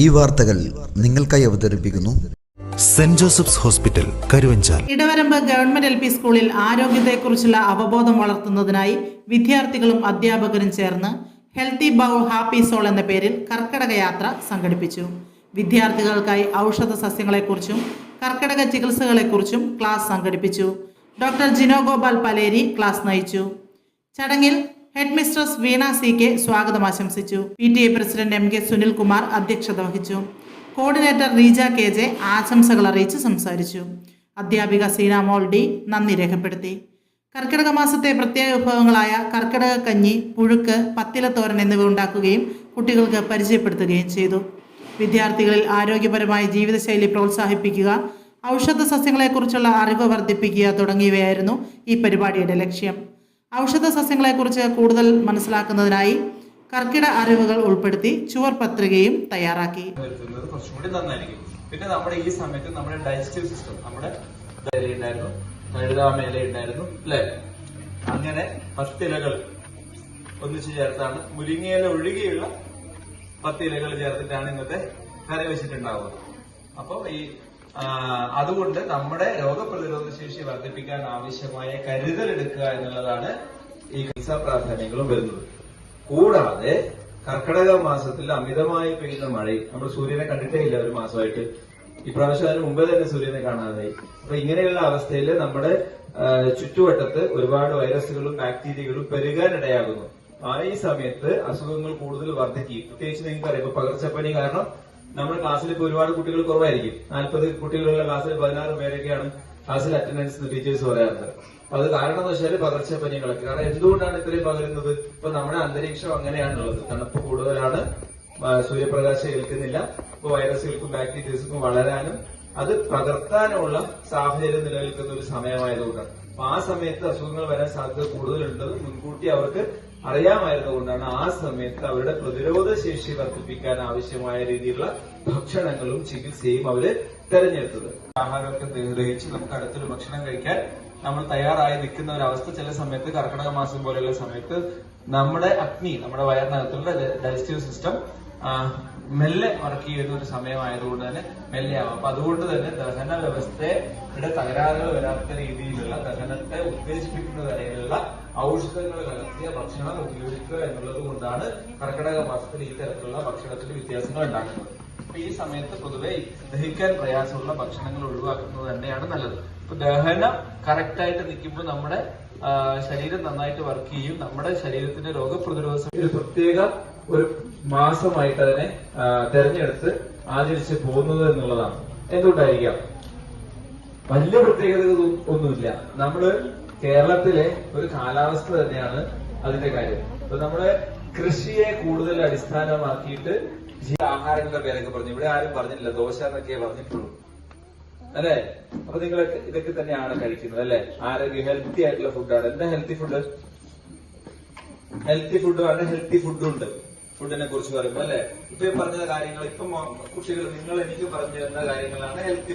ഈ വാർത്തകൾ നിങ്ങൾക്കായി അവതരിപ്പിക്കുന്നു. Saint Joseph's hospital Karuvanchal. Edavaramb government L P സ്കൂളിൽ ആരോഗ്യത്തെക്കുറിച്ചുള്ള അവബോധം വളർത്തുന്നതിനായി വിദ്യാർത്ഥികളും അധ്യാപകരും ചേർന്ന് ഹെൽത്തി ബൗ ഹാപ്പി സോൾ എന്ന പേരിൽ കർക്കിടക യാത്ര സംഘടിപ്പിച്ചു. വിദ്യാർത്ഥികൾക്കായി ഔഷധ സസ്യങ്ങളെക്കുറിച്ചും കർക്കിടക ചികിത്സകളെക്കുറിച്ചും ക്ലാസ് സംഘടിപ്പിച്ചു. ഡോക്ടർ ജിനോ ഗോപാൽ പലേരി ക്ലാസ് നയിച്ചു. ചടങ്ങിൽ head mistress Veena C K സ്വാഗതം ആശംസിച്ചു P T A president M K Sunilkumar അധ്യക്ഷത വഹിച്ചു. കോർഡിനേറ്റർ റീജ കെ ജെ ആശംസകൾ അറിയിച്ച് സംസാരിച്ചു. അധ്യാപിക സീന മോൾഡി നന്ദി രേഖപ്പെടുത്തി. കർക്കിടക മാസത്തെ പ്രത്യേക വിഭവങ്ങളായ കർക്കിടക കഞ്ഞി പുഴുക്ക് പത്തിലത്തോരൻ എന്നിവ ഉണ്ടാക്കുകയും കുട്ടികൾക്ക് പരിചയപ്പെടുത്തുകയും ചെയ്തു. വിദ്യാർത്ഥികളിൽ ആരോഗ്യപരമായ ജീവിതശൈലി പ്രോത്സാഹിപ്പിക്കുക ഔഷധ സസ്യങ്ങളെക്കുറിച്ചുള്ള അറിവ് വർദ്ധിപ്പിക്കുക തുടങ്ങിയവയായിരുന്നു ഈ പരിപാടിയുടെ ലക്ഷ്യം. ഔഷധ സസ്യങ്ങളെക്കുറിച്ച് കൂടുതൽ മനസ്സിലാക്കുന്നതിനായി കർക്കിട അറിവുകൾ ഉൾപ്പെടുത്തി ചുവർ പത്രികയും തയ്യാറാക്കി. പിന്നെ നമ്മുടെ ഈ സമയത്ത് നമ്മുടെ ഡൈജസ്റ്റീവ് സിസ്റ്റം നമ്മുടെ ഉണ്ടായിരുന്നു തഴുതാമേല ഉണ്ടായിരുന്നു അല്ലെ? അങ്ങനെ പത്തിലകൾ ഒന്നിച്ചു ചേർത്താണ്. മുരിങ്ങയില ഒഴികെയുള്ള പത്തിലകൾ ചേർത്തിട്ടാണ് ഇന്നത്തെ കറി വെച്ചിട്ടുണ്ടാവുന്നത് അപ്പൊ ഈ അതുകൊണ്ട് നമ്മുടെ രോഗപ്രതിരോധ ശേഷി വർദ്ധിപ്പിക്കാൻ ആവശ്യമായ കരുതൽ എടുക്കുക എന്നുള്ളതാണ് ഈ ചികിത്സാ പ്രാധാന്യങ്ങളും വരുന്നത്. കൂടാതെ കർക്കിടക മാസത്തിൽ അമിതമായി പെയ്യുന്ന മഴയും നമ്മൾ സൂര്യനെ കണ്ടിട്ടേ ഇല്ല ഒരു മാസമായിട്ട്. ഇപ്രാവശ്യം അതിന് മുമ്പേ തന്നെ സൂര്യനെ കാണാതായി. അപ്പൊ ഇങ്ങനെയുള്ള അവസ്ഥയിൽ നമ്മുടെ ചുറ്റുവട്ടത്ത് ഒരുപാട് വൈറസുകളും ബാക്ടീരിയകളും പെരുകാനിടയാകുന്നു. ആ ഈ സമയത്ത് അസുഖങ്ങൾ കൂടുതൽ വർദ്ധിക്കും പ്രത്യേകിച്ച് നിങ്ങൾക്ക് അറിയാം പകർച്ചപ്പനി കാരണം നമ്മുടെ ക്ലാസ്സിൽ ഇപ്പൊ ഒരുപാട് കുട്ടികൾ കുറവായിരിക്കും. നാൽപ്പത് കുട്ടികളുള്ള ക്ലാസ്സിൽ പതിനാറ് പേരൊക്കെയാണ് ക്ലാസ്സിൽ അറ്റൻഡൻസ് ടീച്ചേഴ്സ് പറയാറുണ്ട് അപ്പൊ അത് കാരണം വെച്ചാൽ പകർച്ചപ്പനികളൊക്കെ കാരണം എന്തുകൊണ്ടാണ് ഇത്രയും പകരുന്നത്? ഇപ്പൊ നമ്മുടെ അന്തരീക്ഷം അങ്ങനെയാണുള്ളത്. തണുപ്പ് കൂടുതലാണ് സൂര്യപ്രകാശം ഏൽക്കുന്നില്ല. ഇപ്പൊ വൈറസുകൾക്കും ബാക്ടീരിയസുക്കും വളരാനും അത് പകർത്താനുള്ള സാഹചര്യം നിലനിൽക്കുന്ന ഒരു സമയമായതുകൊണ്ടാണ്. അപ്പൊ ആ സമയത്ത് അസുഖങ്ങൾ വരാൻ സാധ്യത കൂടുതലുണ്ടെന്ന് മുൻകൂട്ടി അവർക്ക് അറിയാമായിരുന്നുകൊണ്ടാണ് ആ സമയത്ത് അവരുടെ പ്രതിരോധ ശേഷി വർദ്ധിപ്പിക്കാൻ ആവശ്യമായ രീതിയിലുള്ള ഭക്ഷണങ്ങളും ചികിത്സയും അവർ തെരഞ്ഞെടുത്തത്. ആഹാരമൊക്കെ ഗ്രഹിച്ച് നമുക്ക് അടുത്തൊരു ഭക്ഷണം കഴിക്കാൻ നമ്മൾ തയ്യാറായി നിൽക്കുന്ന ഒരു അവസ്ഥ ചില സമയത്ത് കർക്കിടക മാസം പോലെയുള്ള സമയത്ത് നമ്മുടെ അഗ്നി നമ്മുടെ വയറിനകത്തുള്ള ഡൈജസ്റ്റീവ് സിസ്റ്റം മെല്ലെ വർക്ക് ചെയ്യുന്ന ഒരു സമയമായതുകൊണ്ട് തന്നെ മെല്ലെ ആവും അപ്പൊ അതുകൊണ്ട് തന്നെ ദഹന വ്യവസ്ഥയുടെ തകരാറുകൾ വരാത്ത രീതിയിലുള്ള ദഹനത്തെ ഉത്തേജിപ്പിക്കുന്ന തരത്തിലുള്ള ഔഷധങ്ങൾ കലർത്തിയ ഭക്ഷണം ഉപയോഗിക്കുക എന്നുള്ളത് കൊണ്ടാണ് കർക്കിടക മാസത്തിൽ ഈ തരത്തിലുള്ള ഭക്ഷണത്തിൽ വ്യത്യാസങ്ങൾ ഉണ്ടാക്കുന്നത്. അപ്പൊ ഈ സമയത്ത് പൊതുവെ ദഹിക്കാൻ പ്രയാസമുള്ള ഭക്ഷണങ്ങൾ ഒഴിവാക്കുന്നത് തന്നെയാണ് നല്ലത്. ഇപ്പൊ ദഹനം കറക്റ്റ് ആയിട്ട് നിൽക്കുമ്പോൾ നമ്മുടെ ശരീരം നന്നായിട്ട് വർക്ക് ചെയ്യും. നമ്മുടെ ശരീരത്തിന്റെ രോഗപ്രതിരോധ പ്രത്യേക ഒരു മാസമായിട്ട് അതിനെ തെരഞ്ഞെടുത്ത് ആചരിച്ച് പോകുന്നത് എന്നുള്ളതാണ്. എന്തുകൊണ്ടായിരിക്കാം? വലിയ പ്രത്യേകതകൾ ഒന്നുമില്ല. നമ്മൾ കേരളത്തിലെ ഒരു കാലാവസ്ഥ തന്നെയാണ് അതിന്റെ കാര്യം. അപ്പൊ നമ്മൾ കൃഷിയെ കൂടുതൽ അടിസ്ഥാനമാക്കിയിട്ട് ആഹാരങ്ങളുടെ പേരൊക്കെ പറഞ്ഞു. ഇവിടെ ആരും പറഞ്ഞില്ല ദോശ എന്നൊക്കെ പറഞ്ഞിട്ടുള്ളൂ. അല്ലെ? അപ്പൊ നിങ്ങൾ ഇതൊക്കെ തന്നെയാണ് കഴിക്കുന്നത് അല്ലെ? ആരോഗ്യ ഹെൽത്തി ആയിട്ടുള്ള ഫുഡാണ് എന്താ ഹെൽത്തി ഫുഡ് ഹെൽത്തി ഫുഡ് ആണ് ഹെൽത്തി ഫുഡും ഉണ്ട്. ഫുഡിനെ കുറിച്ച് പറയുമ്പോൾ അല്ലെ? ഇപ്പൊ പറഞ്ഞ കാര്യങ്ങൾ ഇപ്പൊ കുട്ടികൾ നിങ്ങൾ എനിക്ക് പറഞ്ഞു തരുന്ന കാര്യങ്ങളാണ് healthy